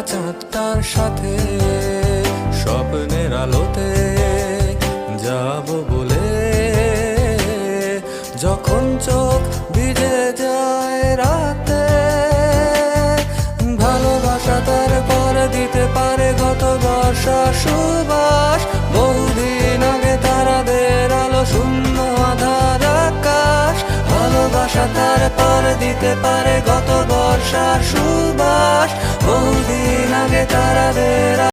একা চাঁদটার সাথে, স্বপ্নের আলোতে যাব বলে। যখন চোখ ভিজে যায় রাতে, ভালোবাসা তার পর দিতে পারে গত বর্ষা সুবাস। বহুদিন আগে তারাদের আলো শূন্য আধার আকাশ। ভালোবাসা তার পর দিতে পারে সুবাস। বহুদিন আগে তারা তারাদের